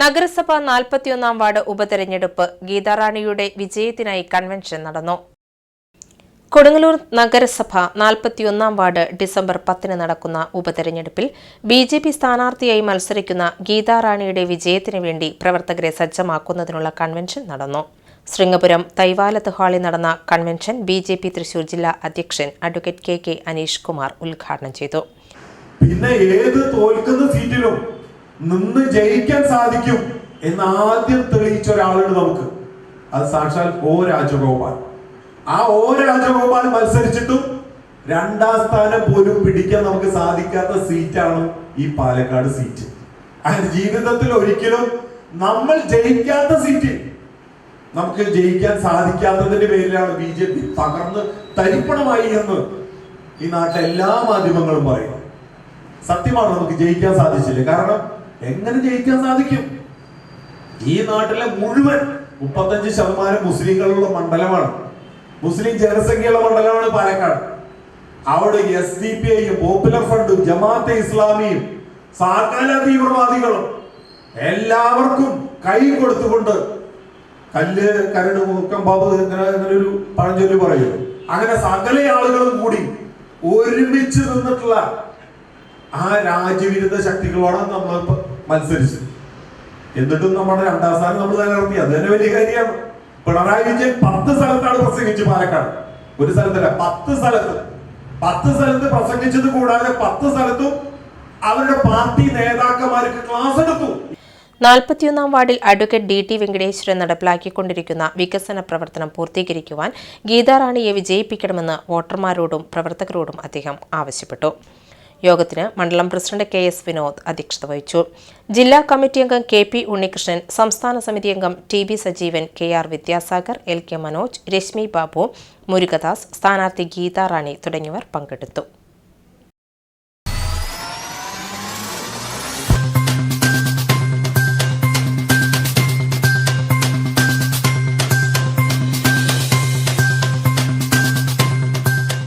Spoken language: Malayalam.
നഗരസഭ നാൽപ്പത്തിയൊന്നാം വാർഡ് ഉപതെരഞ്ഞെടുപ്പ് ഗീതാറാണിയുടെ വിജയത്തിനായി കൺവെൻഷൻ നടന്നു. കൊടുങ്ങല്ലൂർ നഗരസഭ നാൽപ്പത്തിയൊന്നാം വാർഡ് ഡിസംബർ പത്തിന് നടക്കുന്ന ഉപതെരഞ്ഞെടുപ്പിൽ ബി ജെ പി സ്ഥാനാർത്ഥിയായി മത്സരിക്കുന്ന ഗീതാറാണിയുടെ വിജയത്തിനു വേണ്ടി പ്രവർത്തകരെ സജ്ജമാക്കുന്നതിനുള്ള കൺവെൻഷൻ നടന്നു. ശൃംഗപുരം തൈവാലത്ത് ഹാളിൽ നടന്ന convention B J P Thrissur ജില്ലാ അധ്യക്ഷൻ advocate K K Aneesh Kumar ഉദ്ഘാടനം ചെയ്തു. പിന്നെ ഏത് തോൽക്കുന്ന സീറ്റിലും നിന്ന് ജയിക്കാൻ സാധിക്കും എന്ന് ആദ്യം തെളിയിച്ച ഒരാളുണ്ട് നമുക്ക്. അത് സാക്ഷാൽ ഓ രാജഗോപാൽ. ആ ഓ രാജഗോപാൽ മത്സരിച്ചിട്ടും രണ്ടാം സ്ഥാനം പോലും പിടിക്കാൻ നമുക്ക് സാധിക്കാത്ത സീറ്റാണ് ഈ പാലക്കാട് സീറ്റ്. അങ്ങനെ ജീവിതത്തിൽ ഒരിക്കലും നമ്മൾ ജയിക്കാത്ത സീറ്റ് നമുക്ക് ജയിക്കാൻ സാധിക്കാത്തതിന്റെ പേരിലാണ് ബി ജെ പി തകർന്ന് തരിപ്പണമായി എന്ന് ഈ നാട്ടിലെ എല്ലാ മാധ്യമങ്ങളും പറയും സത്യമാണ് നമുക്ക് ജയിക്കാൻ സാധിച്ചില്ല. കാരണം എങ്ങനെ ജയിക്കാൻ സാധിക്കും? ഈ നാട്ടിലെ മുഴുവൻ മുപ്പത്തഞ്ച് ശതമാനം മുസ്ലിങ്ങളുള്ള മണ്ഡലമാണ്. മുസ്ലിം ജനസംഖ്യയുള്ള മണ്ഡലമാണ് പാലക്കാട്. അവിടെ എസ് ഡി പി ഐയും പോപ്പുലർ ഫ്രണ്ടും ജമാഅത്തെ ഇസ്ലാമിയും സകല തീവ്രവാദികളും എല്ലാവർക്കും കൈ കൊടുത്തുകൊണ്ട് കല്ല് കരട് മുക്കം ബാബു ഇങ്ങനെ പഴഞ്ചൊല്ലി പറയുന്നു. അങ്ങനെ സകല ആളുകളും കൂടി ഒരുമിച്ച് നിന്നിട്ടുള്ള ആ രാജ്യവിരുദ്ധ ശക്തികളോടാണ് നമ്മൾ ഇപ്പൊ മത്സരിച്ചത് എന്നിട്ടും നമ്മുടെ രണ്ടാം സ്ഥാനം നമ്മൾ നിലനിർത്തി അത് തന്നെ വലിയ കാര്യമാണ്. പിണറായി വിജയൻ പത്ത് സ്ഥലത്താണ് പ്രസംഗിച്ചു പാലക്കാട്. ഒരു സ്ഥലത്തല്ല പത്ത് സ്ഥലത്ത്. പത്ത് സ്ഥലത്ത് പ്രസംഗിച്ചത് കൂടാതെ പത്ത് സ്ഥലത്തും അവരുടെ പാർട്ടി നേതാക്കന്മാർക്ക് ക്ലാസ് എടുത്തു. നാൽപ്പത്തിയൊന്നാം വാർഡിൽ അഡ്വക്കേറ്റ് ഡി ടി വെങ്കടേശ്വരൻ നടപ്പിലാക്കിക്കൊണ്ടിരിക്കുന്ന വികസന പ്രവർത്തനം പൂർത്തീകരിക്കുവാൻ ഗീതാറാണിയെ വിജയിപ്പിക്കണമെന്ന് വോട്ടർമാരോടും പ്രവർത്തകരോടും അദ്ദേഹം ആവശ്യപ്പെട്ടു. യോഗത്തിന് മണ്ഡലം പ്രസിഡന്റ് കെ എസ് വിനോദ് അധ്യക്ഷത വഹിച്ചു. ജില്ലാ കമ്മിറ്റി അംഗം കെ പി ഉണ്ണികൃഷ്ണൻ സംസ്ഥാന സമിതി അംഗം T B Sajeevan K R Vidyasagar L K Manoj Rashmi Babu Murukadas സ്ഥാനാർത്ഥി ഗീതാറാണി തുടങ്ങിയവർ പങ്കെടുത്തു.